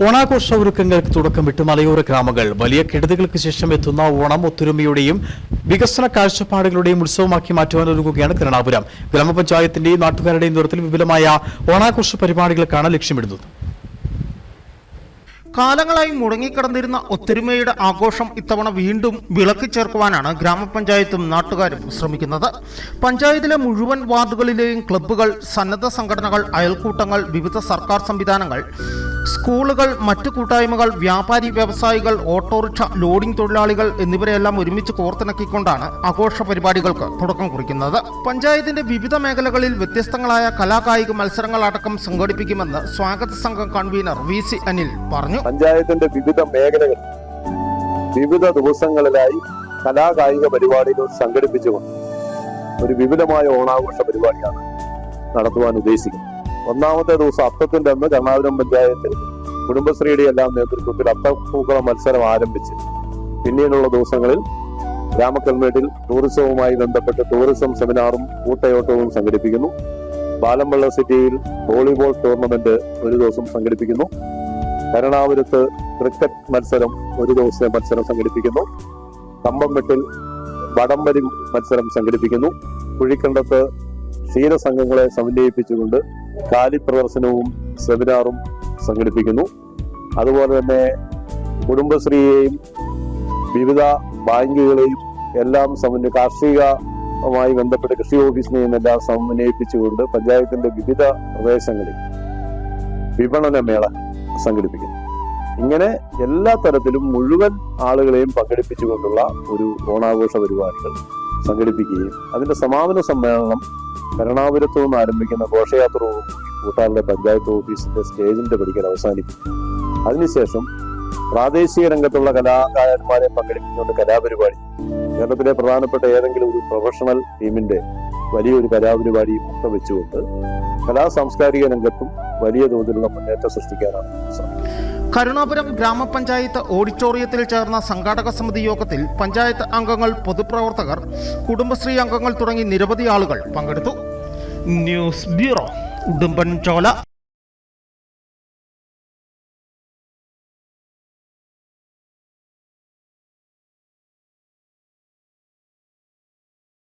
ഓണാഘോഷ ഒരുക്കങ്ങൾക്ക് തുടക്കമിട്ട് മലയോര ഗ്രാമങ്ങൾ വലിയ കെടുതികൾക്ക് ശേഷം എത്തുന്ന ഓണം ഒത്തൊരുമയുടെയും വികസന കാഴ്ചപ്പാടുകളുടെയും ഉത്സവമാക്കി മാറ്റുവാൻ ഒരുങ്ങുകയാണ് കരുണാപുരം ഗ്രാമപഞ്ചായത്തിന്റെയും നാട്ടുകാരുടെയും നേതൃത്വത്തിൽ വിപുലമായ ഓണാഘോഷ പരിപാടികൾക്കാണ് ലക്ഷ്യമിടുന്നത് കാലങ്ങളായി മുടങ്ങിക്കിടന്നിരുന്ന ഒത്തൊരുമയുടെ ആഘോഷം ഇത്തവണ വീണ്ടും വിളക്കി ചേർക്കുവാനാണ് ഗ്രാമപഞ്ചായത്തും നാട്ടുകാരും ശ്രമിക്കുന്നത് പഞ്ചായത്തിലെ മുഴുവൻ വാർഡുകളിലെയും ക്ലബ്ബുകൾ സന്നദ്ധ സംഘടനകൾ അയൽക്കൂട്ടങ്ങൾ വിവിധ സർക്കാർ സംവിധാനങ്ങൾ സ്കൂളുകൾ മറ്റു കൂട്ടായ്മകൾ വ്യാപാരി വ്യവസായികൾ ഓട്ടോറിക്ഷ ലോഡിംഗ് തൊഴിലാളികൾ എന്നിവരെയെല്ലാം ഒരുമിച്ച് കോർത്തിണക്കിക്കൊണ്ടാണ് ആഘോഷ പരിപാടികൾക്ക് തുടക്കം കുറിക്കുന്നത്. പഞ്ചായത്തിന്റെ വിവിധ മേഖലകളിൽ വ്യത്യസ്തങ്ങളായ കലാകായിക മത്സരങ്ങൾ അടക്കം സംഘടിപ്പിക്കുമെന്ന് സ്വാഗത സംഘം കൺവീനർ വി സി അനിൽ പറഞ്ഞു. പഞ്ചായത്തിന്റെ വിവിധ മേഖലകൾ വിവിധ ദിവസങ്ങളിലായി കലാകായിക പരിപാടികൾ സംഘടിപ്പിച്ചുകൊണ്ട് ഒരു വിപുലമായ ഓണാഘോഷ പരിപാടിയാണ് നടത്തുവാൻ ഉദ്ദേശിക്കുന്നത്. ഒന്നാമത്തെ ദിവസം അത്തത്തിന്റെ അന്ന് കർണാടകം പഞ്ചായത്തിൽ കുടുംബശ്രീയുടെ എല്ലാം നേതൃത്വത്തിൽ അത്തപ്പൂക്കള മത്സരം ആരംഭിച്ച്. പിന്നീടുള്ള ദിവസങ്ങളിൽ ഗ്രാമക്കൽമേട്ടിൽ ടൂറിസവുമായി ബന്ധപ്പെട്ട് ടൂറിസം സെമിനാറും കൂട്ടയോട്ടവും സംഘടിപ്പിക്കുന്നു. ബാലമ്പള്ള സിറ്റിയിൽ വോളിബോൾ ടൂർണമെന്റ് ഒരു ദിവസം സംഘടിപ്പിക്കുന്നു. കരുണാപുരത്ത് ക്രിക്കറ്റ് മത്സരം ഒരു ദിവസത്തെ മത്സരം സംഘടിപ്പിക്കുന്നു. കമ്പംമെട്ടിൽ വടംവലി മത്സരം സംഘടിപ്പിക്കുന്നു. കുഴിക്കണ്ടത്ത് ക്ഷീരസംഘങ്ങളെ സമന്വയിപ്പിച്ചുകൊണ്ട് കാലി പ്രദർശനവും സെമിനാറും സംഘടിപ്പിക്കുന്നു. അതുപോലെ തന്നെ കുടുംബശ്രീയെയും വിവിധ ബാങ്കുകളെയും എല്ലാം സമന്വയ കാർഷികമായി ബന്ധപ്പെട്ട് കൃഷി ഓഫീസിനെയും എല്ലാം സമന്വയിപ്പിച്ചുകൊണ്ട് പഞ്ചായത്തിന്റെ വിവിധ പ്രദേശങ്ങളിൽ വിപണന മേള സംഘടിപ്പിക്കുന്നു. ഇങ്ങനെ എല്ലാ തരത്തിലും മുഴുവൻ ആളുകളെയും പങ്കെടുപ്പിച്ചുകൊണ്ടുള്ള ഒരു ഓണാഘോഷ പരിപാടികൾ സംഘടിപ്പിക്കുകയും അതിന്റെ സമാപന സമ്മേളനം കരുണാപുരത്തു നിന്ന് ആരംഭിക്കുന്ന ഘോഷയാത്ര കൂട്ടാറിലെ പഞ്ചായത്ത് ഓഫീസിന്റെ സ്റ്റേജിന്റെ പടിക്കൽ അവസാനിപ്പിക്കും. അതിനുശേഷം പ്രാദേശിക രംഗത്തുള്ള കലാകാരന്മാരെ പങ്കെടുപ്പിച്ചുകൊണ്ട് കലാപരിപാടി. കേരളത്തിലെ പ്രധാനപ്പെട്ട ഏതെങ്കിലും ഒരു പ്രൊഫഷണൽ ടീമിന്റെ വലിയൊരു കലാപരിപാടി ഒക്കെ വെച്ചുകൊണ്ട് കലാ സാംസ്കാരിക രംഗത്തും വലിയ തോതിലുള്ള മുന്നേറ്റം സൃഷ്ടിക്കാനാണ് കരുണാപുരം ഗ്രാമപഞ്ചായത്ത് ഓഡിറ്റോറിയത്തിൽ ചേർന്ന സംഘാടക സമിതി യോഗത്തിൽ പഞ്ചായത്ത് അംഗങ്ങൾ പൊതുപ്രവർത്തകർ കുടുംബശ്രീ അംഗങ്ങൾ തുടങ്ങി നിരവധി ആളുകൾ പങ്കെടുത്തു. News bureau Udumbanchola.